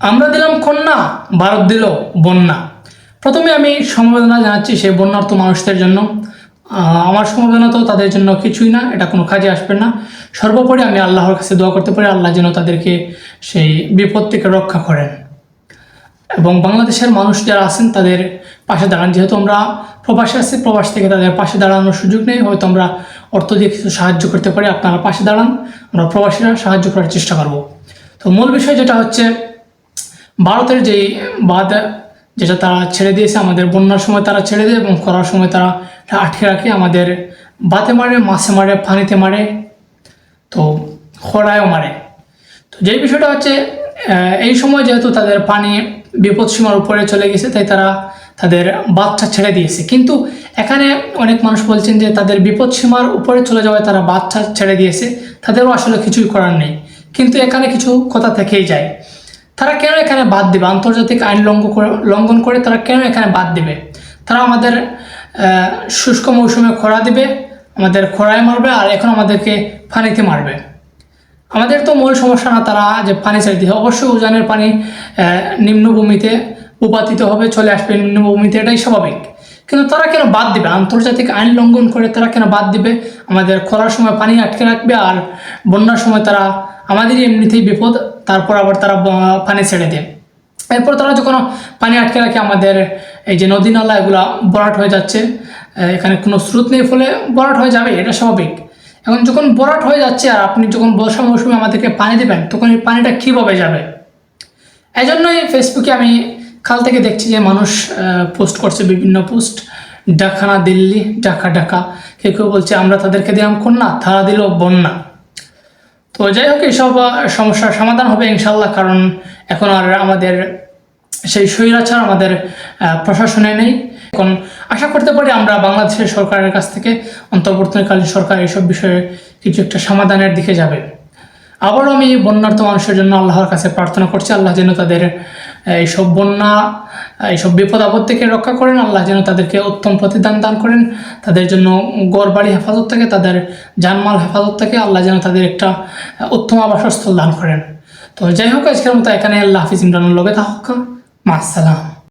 আমরা দিলাম কন্যা, ভারত দিল বন্যা। প্রথমে আমি সমবেদনা জানাচ্ছি সেই বন্যার্থ মানুষদের জন্য। আমার সমবেদনা তো তাদের জন্য কিছুই না, এটা কোনো কাজে আসবে না। সর্বোপরি আমি আল্লাহর কাছে দোয়া করতে পারি, আল্লাহ যেন তাদেরকে সেই বিপদ থেকে রক্ষা করেন। এবং বাংলাদেশের মানুষ যারা আছেন, তাদের পাশে দাঁড়ান। যেহেতু আমরা প্রবাসে আছি, প্রবাস থেকে তাদের পাশে দাঁড়ানোর সুযোগ নেই। হয়তো আমরা অর্থ দিয়ে কিছু সাহায্য করতে পারি, আপনারা পাশে দাঁড়ান। আমরা প্রবাসীরা সাহায্য করার চেষ্টা করব। তো মূল বিষয় যেটা হচ্ছে ভারতের যেই বাঁধ, যেটা তারা ছেড়ে দিয়েছে, আমাদের বন্যার সময় তারা ছেড়ে দেয় এবং করার সময় তারা আটকে রাখে, আমাদের বাতে মারে, মাছে মারে, পানিতে মারে, তো খরায়ও মারে। তো যেই বিষয়টা হচ্ছে এই সময় যেহেতু তাদের পানি বিপদসীমার উপরে চলে গেছে, তাই তারা তাদের বাচ্চা ছেড়ে দিয়েছে। কিন্তু এখানে অনেক মানুষ বলছেন যে তাদের বিপদসীমার উপরে চলে যাওয়ায় তারা বাচ্চা ছেড়ে দিয়েছে, তাদেরও আসলে কিছুই করার নেই। কিন্তু এখানে কিছু কথা থেকেই যায়। তারা কেন এখানে বাদ দেবে? আন্তর্জাতিক আইন লঙ্ঘন করে লঙ্ঘন করে তারা কেন এখানে বাদ দেবে? তারা আমাদের শুষ্ক মৌসুমে খরা দিবে, আমাদের খরায় মারবে, আর এখন আমাদেরকে পানিতে মারবে। আমাদের তো মূল সমস্যা না তারা যে পানি ছেড়ে দিয়ে অবশ্যই উজানের পানি নিম্নভূমিতে উপাতিত হবে, চলে আসবে নিম্নভূমিতে, এটাই স্বাভাবিক। কিন্তু তারা কেন বাদ দিবে? আন্তর্জাতিক আইন লঙ্ঘন করে তারা কেন বাদ দিবে? আমাদের খরার সময় পানি আটকে রাখবে আর বন্যার সময় তারা আমাদেরই এমনিতেই বিপদ, তারপর আবার তারা পানি ছেড়ে দেয়। এরপর তারা যখন পানি আটকে রাখে, আমাদের এই যে নদী নালা, এগুলা বরাট হয়ে যাচ্ছে। এখানে কোনো স্রোত নেই, ফলে বরাট হয়ে যাবে, এটা স্বাভাবিক। এখন যখন বরাট হয়ে যাচ্ছে আর আপনি যখন বর্ষা মৌসুমে আমাদেরকে পানি দেবেন, তখন এই পানিটা কীভাবে যাবে? এই জন্যই ফেসবুকে আমি কাল থেকে দেখছি যে মানুষ পোস্ট করছে বিভিন্ন পোস্ট ডাকানা দিল্লি ডাকা ডাকা কেউ কেউ বলছে, আমরা তাদেরকে দিলাম কন্যা, তারা দিল বন্যা। তো যাই হোক এইসব সমস্যার সমাধান হবে ইনশাল্লাহ কারণ এখন আর আমাদের সেই স্বৈরাচার আমাদের প্রশাসনে নেই। এখন আশা করতে পারি আমরা বাংলাদেশের সরকারের কাছ থেকে অন্তর্বর্তীকালীন সরকার এইসব বিষয়ে কিছু একটা সমাধানের দিকে যাবে। আবারও আমি বন্যার্থ মানুষের জন্য আল্লাহর কাছে প্রার্থনা করছি, আল্লাহ যেন তাদের এইসব বন্যা, এইসব বিপদ আপদ থেকে রক্ষা করেন, আল্লাহ যেন তাদেরকে উত্তম প্রতিদান দান করেন, তাদের জন্য গড় বাড়ি হেফাজত থেকে, তাদের জানমাল হেফাজত থেকে আল্লাহ যেন তাদের একটা উত্তম আবাসস্থল দান করেন। তো যাই হোক, আজকের মতো এখানে আল্লাহ হাফিজ ইমরানুল লগে থাকা মাসালাম